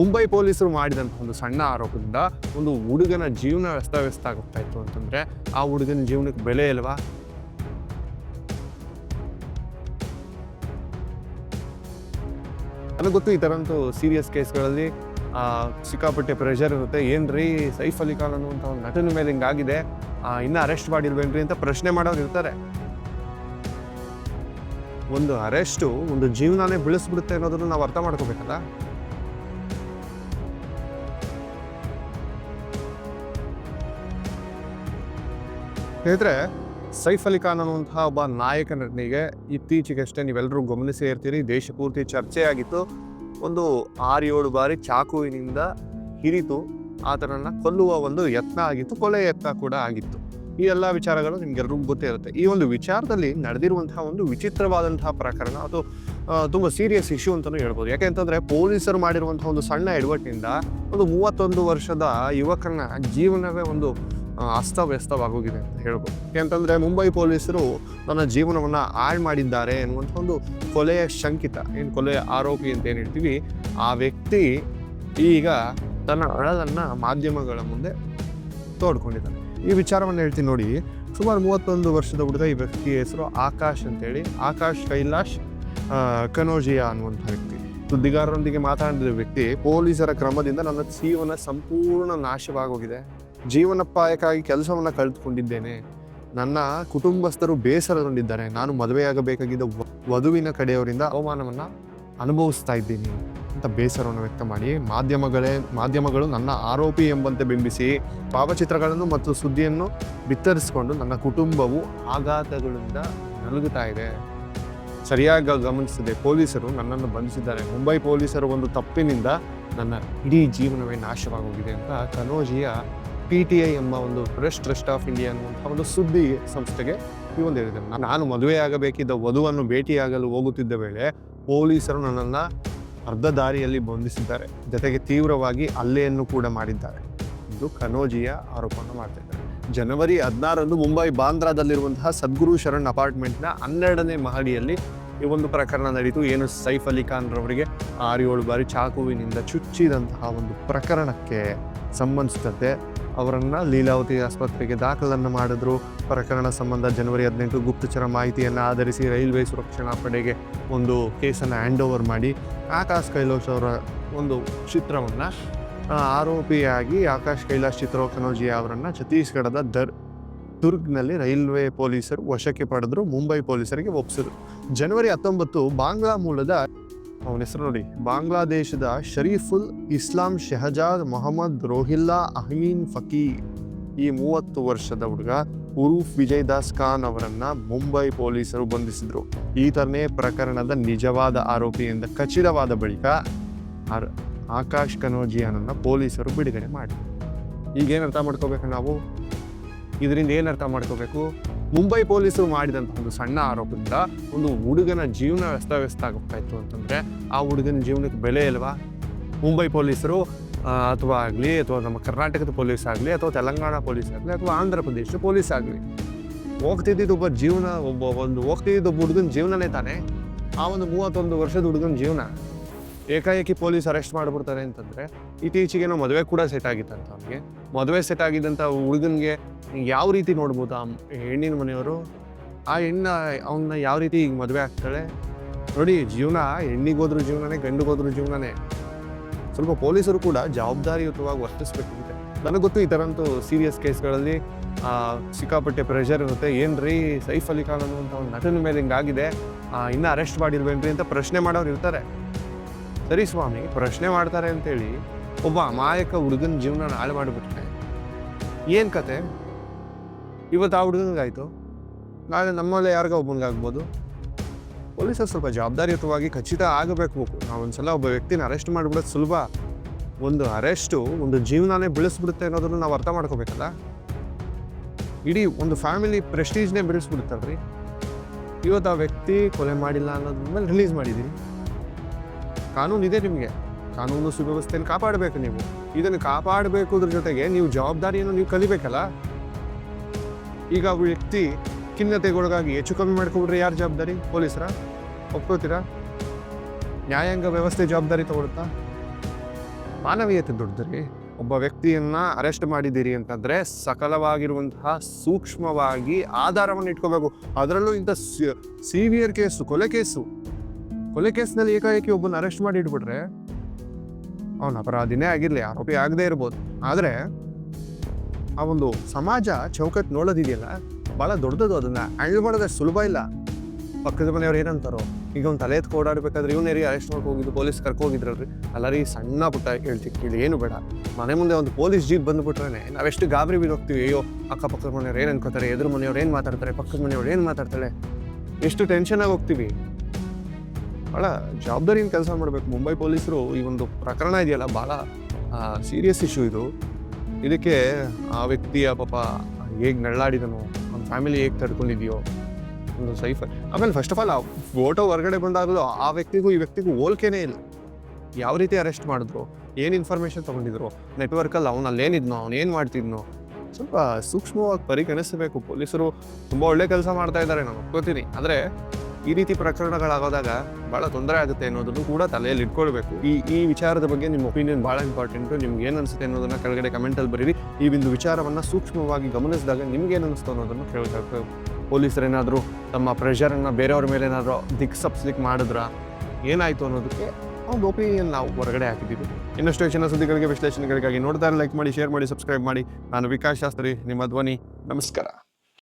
ಮುಂಬೈ ಪೊಲೀಸರು ಮಾಡಿದಂಥ ಒಂದು ಸಣ್ಣ ಆರೋಪದಿಂದ ಒಂದು ಹುಡುಗನ ಜೀವನ ಅಸ್ತವ್ಯಸ್ತ ಆಗ್ತಾ ಇತ್ತು ಅಂತಂದರೆ ಆ ಹುಡುಗನ ಜೀವನಕ್ಕೆ ಬೆಲೆ ಇಲ್ವಾ? ನನಗೆ ಗೊತ್ತು ಈ ಥರಂತೂ ಸೀರಿಯಸ್ ಕೇಸ್ಗಳಲ್ಲಿ ಸಿಕ್ಕಾಪಟ್ಟೆ ಪ್ರೆಷರ್ ಇರುತ್ತೆ. ಏನ್ರಿ ಸೈಫ್ ಅಲಿ ಖಾನ್ ಅನ್ನುವಂಥ ಒಂದು ನಟನ ಮೇಲೆ ಹಿಂಗಾಗಿದೆ. ಇನ್ನ ಅರೆಸ್ಟ್ ಮಾಡಿಲ್ವೇನ್ರಿ ಅಂತ ಪ್ರಶ್ನೆ ಮಾಡೋರು ಇರ್ತಾರೆ. ಒಂದು ಅರೆಸ್ಟು ಒಂದು ಜೀವನನೇ ಬೆಳೆಸ್ಬಿಡುತ್ತೆ ಅನ್ನೋದನ್ನು ನಾವು ಅರ್ಥ ಮಾಡ್ಕೋಬೇಕಲ್ಲ? ಸ್ನೇಹಿತರೆ, ಸೈಫ್ ಅಲಿ ಖಾನ್ ಅನ್ನುವಂತಹ ಒಬ್ಬ ನಾಯಕ ನಟನಿಗೆ ಇತ್ತೀಚೆಗಷ್ಟೇ ನೀವೆಲ್ಲರೂ ಗಮನಿಸಿ ಇರ್ತೀರಿ. ದೇಶ ಪೂರ್ತಿ ಚರ್ಚೆಯಾಗಿತ್ತು. ಒಂದು ಆರು ಏಳು ಬಾರಿ ಚಾಕುವಿನಿಂದ ಹಿರಿತು ಆತನನ್ನ ಕೊಲ್ಲುವ ಒಂದು ಯತ್ನ ಆಗಿತ್ತು. ಕೊಲೆ ಯತ್ನ ಕೂಡ ಆಗಿತ್ತು. ಈ ಎಲ್ಲ ವಿಚಾರಗಳು ನಿಮ್ಗೆಲ್ರಿಗೂ ಗೊತ್ತೇ ಇರುತ್ತೆ. ಈ ಒಂದು ವಿಚಾರದಲ್ಲಿ ನಡೆದಿರುವಂತಹ ಒಂದು ವಿಚಿತ್ರವಾದಂತಹ ಪ್ರಕರಣ, ಅದು ತುಂಬ ಸೀರಿಯಸ್ ಇಶ್ಯೂ ಅಂತಲೂ ಹೇಳ್ಬೋದು. ಯಾಕೆಂತಂದ್ರೆ ಪೊಲೀಸರು ಮಾಡಿರುವಂತಹ ಒಂದು ಸಣ್ಣ ಎಡವಟ್ಟಿನಿಂದ ಒಂದು ಮೂವತ್ತೊಂದು ವರ್ಷದ ಯುವಕನ ಜೀವನವೇ ಒಂದು ಅಸ್ತವ್ಯಸ್ತವಾಗೋಗಿದೆ ಅಂತ ಹೇಳ್ಬೋದು. ಯಾಕೆಂತಂದ್ರೆ ಮುಂಬೈ ಪೊಲೀಸರು ತನ್ನ ಜೀವನವನ್ನ ಹಾಳು ಮಾಡಿದ್ದಾರೆ ಎನ್ನುವಂಥ ಒಂದು ಕೊಲೆಯ ಶಂಕಿತ, ಏನು ಕೊಲೆಯ ಆರೋಪಿ ಅಂತ ಏನು ಹೇಳ್ತೀವಿ, ಆ ವ್ಯಕ್ತಿ ಈಗ ತನ್ನ ಅಳಲನ್ನ ಮಾಧ್ಯಮಗಳ ಮುಂದೆ ತೋಡ್ಕೊಂಡಿದ್ದಾನೆ. ಈ ವಿಚಾರವನ್ನು ಹೇಳ್ತೀನಿ ನೋಡಿ. ಸುಮಾರು ಮೂವತ್ತೊಂದು ವರ್ಷದ ಹುಡುಗ ಈ ವ್ಯಕ್ತಿಯ ಹೆಸರು ಆಕಾಶ್ ಅಂತೇಳಿ. ಆಕಾಶ್ ಕೈಲಾಶ್ ಕನೋಜಿಯಾ ಅನ್ನುವಂಥ ವ್ಯಕ್ತಿ. ಸುದ್ದಿಗಾರರೊಂದಿಗೆ ಮಾತಾಡಿದ ವ್ಯಕ್ತಿ ಪೊಲೀಸರ ಕ್ರಮದಿಂದ ನನ್ನ ಜೀವನ ಸಂಪೂರ್ಣ ನಾಶವಾಗೋಗಿದೆ. ಜೀವನೋಪಾಯಕ್ಕಾಗಿ ಕೆಲಸವನ್ನು ಕಳೆದುಕೊಂಡಿದ್ದೇನೆ. ನನ್ನ ಕುಟುಂಬಸ್ಥರು ಬೇಸರಗೊಂಡಿದ್ದಾರೆ. ನಾನು ಮದುವೆಯಾಗಬೇಕಾಗಿದ್ದ ವಧುವಿನ ಕಡೆಯವರಿಂದ ಅವಮಾನವನ್ನು ಅನುಭವಿಸ್ತಾ ಇದ್ದೀನಿ ಅಂತ ಬೇಸರವನ್ನು ವ್ಯಕ್ತ ಮಾಡಿ, ಮಾಧ್ಯಮಗಳೇ, ಮಾಧ್ಯಮಗಳು ನನ್ನ ಆರೋಪಿ ಎಂಬಂತೆ ಬಿಂಬಿಸಿ, ಭಾವಚಿತ್ರಗಳನ್ನು ಮತ್ತು ಸುದ್ದಿಯನ್ನು ಬಿತ್ತರಿಸಿಕೊಂಡು ನನ್ನ ಕುಟುಂಬವು ಆಘಾತಗಳಿಂದ ನಲುಗುತ್ತಾ ಇದೆ. ಸರಿಯಾಗಿ ಗಮನಿಸಿದೆ ಪೊಲೀಸರು ನನ್ನನ್ನು ಬಂಧಿಸಿದ್ದಾರೆ. ಮುಂಬೈ ಪೊಲೀಸರು ಒಂದು ತಪ್ಪಿನಿಂದ ನನ್ನ ಇಡೀ ಜೀವನವೇ ನಾಶವಾಗೋಗಿದೆ ಅಂತ ಕನೋಜಿಯ ಪಿ ಟಿ ಐ ಎಂಬ ಒಂದು ರೆಸ್ಟ್ ಟ್ರಸ್ಟ್ ಆಫ್ ಇಂಡಿಯಾ ಅನ್ನುವಂಥ ಒಂದು ಸುದ್ದಿ ಸಂಸ್ಥೆಗೆ ಈ ಒಂದು ಹೇಳಿದೆ. ನಾನು ಮದುವೆಯಾಗಬೇಕಿದ್ದ ವಧುವನ್ನು ಭೇಟಿಯಾಗಲು ಹೋಗುತ್ತಿದ್ದ ವೇಳೆ ಪೊಲೀಸರು ನನ್ನನ್ನು ಅರ್ಧ ದಾರಿಯಲ್ಲಿ ಬಂಧಿಸಿದ್ದಾರೆ. ಜೊತೆಗೆ ತೀವ್ರವಾಗಿ ಹಲ್ಲೆಯನ್ನು ಕೂಡ ಮಾಡಿದ್ದಾರೆ. ಇದು ಕನೋಜಿಯ ಆರೋಪವನ್ನು ಮಾಡ್ತಿದ್ದಾರೆ. ಜನವರಿ ಹದಿನಾರಂದು ಮುಂಬೈ ಬಾಂದ್ರಾದಲ್ಲಿರುವಂತಹ ಸದ್ಗುರು ಶರಣ್ ಅಪಾರ್ಟ್ಮೆಂಟ್ನ ಹನ್ನೆರಡನೇ ಮಹಡಿಯಲ್ಲಿ ಈ ಒಂದು ಪ್ರಕರಣ ನಡೀತು. ಏನು ಸೈಫ್ ಅಲಿ ಖಾನ್ ರವರಿಗೆ ಆರು ಏಳು ಬಾರಿ ಚಾಕುವಿನಿಂದ ಚುಚ್ಚಿದಂತಹ ಒಂದು ಪ್ರಕರಣಕ್ಕೆ ಸಂಬಂಧಿಸಿದಂತೆ ಅವರನ್ನ ಲೀಲಾವತಿ ಆಸ್ಪತ್ರೆಗೆ ದಾಖಲನ್ನು ಮಾಡಿದ್ರು. ಪ್ರಕರಣ ಸಂಬಂಧ ಜನವರಿ ಹದಿನೆಂಟು ಗುಪ್ತಚರ ಮಾಹಿತಿಯನ್ನು ಆಧರಿಸಿ ರೈಲ್ವೆ ಸುರಕ್ಷಣಾ ಪಡೆಗೆ ಒಂದು ಕೇಸನ್ನು ಹ್ಯಾಂಡ್ ಓವರ್ ಮಾಡಿ, ಆಕಾಶ್ ಕೈಲಾಶ್ ಅವರ ಒಂದು ಚಿತ್ರವನ್ನು ಆರೋಪಿಯಾಗಿ ಆಕಾಶ್ ಕೈಲಾಶ್ ಚಿತ್ರ ಕನೋಜಿ ಅವರನ್ನು ಛತ್ತೀಸ್ಗಢದ ದರ್, ದುರ್ಗ್ನಲ್ಲಿ ರೈಲ್ವೆ ಪೊಲೀಸರು ವಶಕ್ಕೆ ಪಡೆದ್ರು, ಮುಂಬೈ ಪೊಲೀಸರಿಗೆ ಒಪ್ಪಿಸಿದರು ಜನವರಿ ಹತ್ತೊಂಬತ್ತು ಬಾಂಗ್ಲಾ ಮೂಲದ ಅವನ ಹೆಸರು ನೋಡಿ. ಬಾಂಗ್ಲಾದೇಶದ ಶರೀಫುಲ್ ಇಸ್ಲಾಂ ಶೆಹಜಾದ್ ಮೊಹಮ್ಮದ್ ರೋಹಿಲ್ಲಾ ಅಹಮೀನ್ ಫಕೀರ್ ಈ ಮೂವತ್ತು ವರ್ಷದ ಹುಡುಗ ಉರೂಫ್ ವಿಜಯ್ ದಾಸ್ ಖಾನ್ ಅವರನ್ನ ಮುಂಬೈ ಪೊಲೀಸರು ಬಂಧಿಸಿದ್ರು. ಈತನೇ ಪ್ರಕರಣದ ನಿಜವಾದ ಆರೋಪಿ ಎಂದ ಖಚಿತವಾದ ಬಳಿಕ ಆಕಾಶ್ ಕನೋಜಿಯಾನನ್ನ ಪೊಲೀಸರು ಬಿಡುಗಡೆ ಮಾಡಿದ್ರು. ಈಗೇನು ಅರ್ಥ ಮಾಡ್ಕೋಬೇಕು ನಾವು? ಇದರಿಂದ ಏನು ಅರ್ಥ ಮಾಡ್ಕೋಬೇಕು? ಮುಂಬೈ ಪೊಲೀಸರು ಮಾಡಿದಂಥ ಒಂದು ಸಣ್ಣ ಆರೋಪದಿಂದ ಒಂದು ಹುಡುಗನ ಜೀವನ ವ್ಯಸ್ತವ್ಯಸ್ತ ಆಗೋಗ್ತಾ ಅಂತಂದ್ರೆ, ಆ ಹುಡುಗನ ಜೀವನಕ್ಕೆ ಬೆಲೆ ಇಲ್ವಾ? ಮುಂಬೈ ಪೊಲೀಸರು ಅಥವಾ ಆಗಲಿ, ಅಥವಾ ನಮ್ಮ ಕರ್ನಾಟಕದ ಪೊಲೀಸ್ ಆಗಲಿ, ಅಥವಾ ತೆಲಂಗಾಣ ಪೊಲೀಸ್ ಆಗಲಿ, ಅಥವಾ ಆಂಧ್ರ ಪ್ರದೇಶ ಪೊಲೀಸ್ ಆಗಲಿ, ಹೋಗ್ತಿದ್ದಿದ್ದು ಒಬ್ಬ ಜೀವನ, ಒಬ್ಬ ಒಂದು ಹೋಗ್ತಿದ್ದಿದ್ದು ಹುಡುಗನ ಜೀವನನೇ ತಾನೆ? ಆ ಒಂದು ಮೂವತ್ತೊಂದು ವರ್ಷದ ಹುಡುಗನ ಜೀವನ. ಏಕಾಏಕಿ ಪೊಲೀಸ್ ಅರೆಸ್ಟ್ ಮಾಡಿಬಿಡ್ತಾರೆ ಅಂತಂದ್ರೆ ನಾವು ಮದುವೆ ಕೂಡ ಸೆಟ್ ಆಗಿತ್ತಂತ ಅವ್ನಿಗೆ. ಮದುವೆ ಸೆಟ್ ಆಗಿದ್ದಂಥ ಹುಡುಗನಿಗೆ ಯಾವ ರೀತಿ ನೋಡ್ಬೋದು? ಆ ಹೆಣ್ಣಿನ ಮನೆಯವರು? ಆ ಹೆಣ್ಣ ಅವನ್ನ ಯಾವ ರೀತಿ ಈಗ ಮದುವೆ ಆಗ್ತಾಳೆ? ನೋಡಿ, ಜೀವನ ಹೆಣ್ಣಿಗೋದ್ರೂ ಜೀವನನೇ ಗಂಡಿಗೋದ್ರೂ ಜೀವನನೇ. ಸ್ವಲ್ಪ ಪೊಲೀಸರು ಕೂಡ ಜವಾಬ್ದಾರಿಯುತವಾಗಿ ವರ್ತಿಸ್ಬೇಕಿದೆ ನನಗೆ ಗೊತ್ತು ಈ ಥರಂತೂ ಸೀರಿಯಸ್ ಕೇಸ್ಗಳಲ್ಲಿ ಸಿಕ್ಕಾಪಟ್ಟೆ ಪ್ರೆಷರ್ ಇರುತ್ತೆ. ಏನ್ರಿ ಸೈಫ್ ಅಲಿ ಖಾನ್ ಅನ್ನುವಂಥ ಒಂದು ನಟನ ಮೇಲೆ ಹಿಂಗಾಗಿದೆ. ಇನ್ನ ಅರೆಸ್ಟ್ ಮಾಡಿಲ್ವೇನ್ರಿ ಅಂತ ಪ್ರಶ್ನೆ ಮಾಡೋರು ಇರ್ತಾರೆ. ಸರಿ ಸ್ವಾಮಿ, ಪ್ರಶ್ನೆ ಮಾಡ್ತಾರೆ ಅಂತೇಳಿ ಒಬ್ಬ ಅಮಾಯಕ ಹುಡುಗನ ಜೀವನ ಹಾಳು ಮಾಡಿಬಿಟ್ರೆ ಏನು ಕತೆ? ಇವತ್ತು ಆ ಹುಡುಗನಿಗಾಯಿತು. ನಾಳೆ ನಮ್ಮಲ್ಲೇ ಯಾರಿಗ ಒಬ್ಬನಿಗಾಗ್ಬೋದು. ಪೊಲೀಸರು ಸ್ವಲ್ಪ ಜವಾಬ್ದಾರಿಯುತವಾಗಿ ಖಚಿತ ಆಗಬೇಕು. ನಾವು ಒಂದ್ಸಲ ಒಬ್ಬ ವ್ಯಕ್ತಿನ ಅರೆಸ್ಟ್ ಮಾಡಿಬಿಡೋದು ಸುಲಭ. ಒಂದು ಅರೆಸ್ಟು ಒಂದು ಜೀವನನೇ ಬೆಳೆಸ್ಬಿಡುತ್ತೆ ಅನ್ನೋದನ್ನು ನಾವು ಅರ್ಥ ಮಾಡ್ಕೋಬೇಕಲ್ಲ? ಇಡೀ ಒಂದು ಫ್ಯಾಮಿಲಿ ಪ್ರೆಸ್ಟೀಜ್ನೇ ಬೆಳೆಸ್ಬಿಡುತ್ತಲ್ರಿ ಇವತ್ತು ಆ ವ್ಯಕ್ತಿ ಕೊಲೆ ಮಾಡಿಲ್ಲ ಅನ್ನೋದ್ರ ಮೇಲೆ ರಿಲೀಸ್ ಮಾಡಿದ್ದೀರಿ ಕಾನೂನು ಇದೆ ನಿಮಗೆ. ಕಾನೂನು ಸುವ್ಯವಸ್ಥೆಯನ್ನು ಕಾಪಾಡಬೇಕು ನೀವು. ಇದನ್ನು ಕಾಪಾಡಬೇಕು ಅದ್ರ ಜೊತೆಗೆ ನೀವು ಜವಾಬ್ದಾರಿಯನ್ನು ನೀವು ಕಲಿಬೇಕಲ್ಲ? ಈಗ ವ್ಯಕ್ತಿ ಖಿನ್ನತೆಗೊಳಗಾಗಿ ಹೆಚ್ಚು ಕಮ್ಮಿ ಮಾಡ್ಕೊಬಿಟ್ರೆ ಯಾರು ಜವಾಬ್ದಾರಿ? ಪೊಲೀಸರ? ಒಪ್ಕೋತೀರಾ? ನ್ಯಾಯಾಂಗ ವ್ಯವಸ್ಥೆ ಜವಾಬ್ದಾರಿ ತಗೊಳುತ್ತಾ ಮಾನವೀಯತೆ ದೊಡ್ಡದ್ರಿ. ಒಬ್ಬ ವ್ಯಕ್ತಿಯನ್ನ ಅರೆಸ್ಟ್ ಮಾಡಿದ್ದೀರಿ ಅಂತಂದ್ರೆ ಸಕಲವಾಗಿರುವಂತಹ ಸೂಕ್ಷ್ಮವಾಗಿ ಆಧಾರವನ್ನು ಇಟ್ಕೋಬೇಕು ಅದರಲ್ಲೂ ಇಂಥ ಸಿವಿಯರ್ ಕೇಸು, ಕೊಲೆ ಕೇಸು. ಕೊಲೆ ಕೇಸ್ನಲ್ಲಿ ಏಕಾಏಕಿ ಒಬ್ಬನ ಅರೆಸ್ಟ್ ಮಾಡಿ ಇಟ್ಬಿಟ್ರೆ ಅವನ ಅಪರಾಧಿನೇ ಆಗಿರಲಿ, ಆರೋಪಿ ಆಗದೇ ಇರ್ಬೋದು. ಆದರೆ ಆ ಒಂದು ಸಮಾಜ ಚೌಕಟ್ ನೋಡೋದಿದೆಯಲ್ಲ ಭಾಳ ದೊಡ್ಡದು ಅದನ್ನ. ಹ್ಯಾಂಡಲ್ ಮಾಡೋದಷ್ಟು ಸುಲಭ ಇಲ್ಲ. ಪಕ್ಕದ ಮನೆಯವ್ರು ಏನಂತಾರೋ, ಈಗ ಒಂದು ತಲೆ ಎತ್ಕೊ ಓಡಾಡ್ಬೇಕಾದ್ರೆ ಇವನೇರಿ ಅರೆಸ್ಟ್ ಮಾಡ್ಕೊ ಹೋಗಿದ್ದು, ಪೊಲೀಸ್ ಕರ್ಕೋಗಿದ್ರಲ್ರಿ ಅಲ್ಲ ರೀ ಸಣ್ಣ ಪುಟ್ಟ ಹೇಳ್ತಿ ಕೇಳಿ, ಏನು ಬೇಡ. ಮನೆ ಮುಂದೆ ಒಂದು ಪೊಲೀಸ್ ಜೀಪ್ ಬಂದ್ಬಿಟ್ರೆ ನಾವೆಷ್ಟು ಗಾಬರಿ ಹೋಗ್ತೀವಿ. ಅಯ್ಯೋ, ಅಕ್ಕಪಕ್ಕದ ಮನೆಯವ್ರು ಏನು ಅನ್ಕೋತಾರೆ, ಎದುರು ಮನೆಯವ್ರು ಏನು ಮಾತಾಡ್ತಾರೆ, ಪಕ್ಕದ ಮನೆಯವ್ರು ಏನು ಮಾತಾಡ್ತಾಳೆ? ಎಷ್ಟು ಟೆನ್ಷನ್ ಆಗಿ ಹೋಗ್ತೀವಿ. ಭಾಳ ಜವಾಬ್ದಾರಿಯಿಂದ ಕೆಲಸ ಮಾಡಬೇಕು. ಮುಂಬೈ ಪೊಲೀಸರು ಈ ಒಂದು ಪ್ರಕರಣ ಇದೆಯಲ್ಲ ಭಾಳ ಸೀರಿಯಸ್ ಇಶ್ಯೂ ಇದು. ಇದಕ್ಕೆ ಆ ವ್ಯಕ್ತಿಯ ಪಾಪ ಹೇಗೆ ನಳ್ಳಾಡಿದನೋ, ಅವ್ನ ಫ್ಯಾಮಿಲಿ ಹೇಗೆ ತಡ್ಕೊಂಡಿದೆಯೋ ಒಂದು ಸೈಫರ್ ಆಮೇಲೆ ಫಸ್ಟ್ ಆಫ್ ಆಲ್ ಆ ಫೋಟೋ ಹೊರಗಡೆ ಬಂದಾಗಲೂ ಆ ವ್ಯಕ್ತಿಗೂ, ಈ ವ್ಯಕ್ತಿಗೂ ಹೋಲ್ಕೇನೇ ಇಲ್ಲ. ಯಾವ ರೀತಿ ಅರೆಸ್ಟ್ ಮಾಡಿದ್ರು, ಏನು ಇನ್ಫಾರ್ಮೇಷನ್ ತೊಗೊಂಡಿದ್ರು ನೆಟ್ವರ್ಕಲ್ಲಿ ಅವ್ನು ಅವ್ನು ಏನು ಮಾಡ್ತಿದ್ನೋ, ಸ್ವಲ್ಪ ಸೂಕ್ಷ್ಮವಾಗಿ ಪರಿಗಣಿಸಬೇಕು. ಪೊಲೀಸರು ತುಂಬ ಒಳ್ಳೆ ಕೆಲಸ ಮಾಡ್ತಾ ಇದ್ದಾರೆ, ನಾನು ಒಪ್ಕೋತೀನಿ. ಆದರೆ ಈ ರೀತಿ ಪ್ರಕರಣಗಳಾಗೋದಾಗ ಬಹಳ ತೊಂದರೆ ಆಗುತ್ತೆ ಅನ್ನೋದನ್ನು ಕೂಡ ತಲೆಯಲ್ಲಿ ಇಟ್ಕೊಳ್ಬೇಕು. ಈ ಈ ವಿಚಾರದ ಬಗ್ಗೆ ನಿಮ್ಮ ಒಪಿನಿಯನ್ ಬಹಳ ಇಂಪಾರ್ಟೆಂಟ್ ನಿಮ್ಗೆ ಏನು ಅನಿಸುತ್ತೆ ಅನ್ನೋದನ್ನ ಕೆಳಗಡೆ ಕಮೆಂಟಲ್ಲಿ ಬರೀರಿ. ಈ ಒಂದು ವಿಚಾರವನ್ನು ಸೂಕ್ಷ್ಮವಾಗಿ ಗಮನಿಸಿದಾಗ ನಿಮ್ಗೆ ಏನು ಅನಿಸ್ತು ಅನ್ನೋದನ್ನು ಕೇಳಬೇಕು. ಪೊಲೀಸರೇನಾದರೂ ತಮ್ಮ ಪ್ರೆಷರನ್ನು ಬೇರೆಯವ್ರ ಮೇಲೆ ಏನಾದರೂ ದಿಕ್ಸಪ್ಸ್ಲಿಕ್ಕೆ ಮಾಡಿದ್ರ ಏನಾಯಿತು ಅನ್ನೋದಕ್ಕೆ ಒಂದು ಒಪಿನಿಯನ್ ನಾವು ಹೊರಗಡೆ ಹಾಕಿದ್ದೀವಿ. ಇನ್ನಷ್ಟು ಹೆಚ್ಚಿನ ಸುದ್ದಿಗಳಿಗೆ, ವಿಶ್ಲೇಷಣೆಗಳಿಗಾಗಿ ನೋಡ್ತಾರೆ ಲೈಕ್ ಮಾಡಿ ಶೇರ್ ಮಾಡಿ ಸಬ್ಸ್ಕ್ರೈಬ್ ಮಾಡಿ. ನಾನು ವಿಕಾಸ್ ಶಾಸ್ತ್ರಿ, ನಿಮ್ಮ ಧ್ವನಿ. ನಮಸ್ಕಾರ.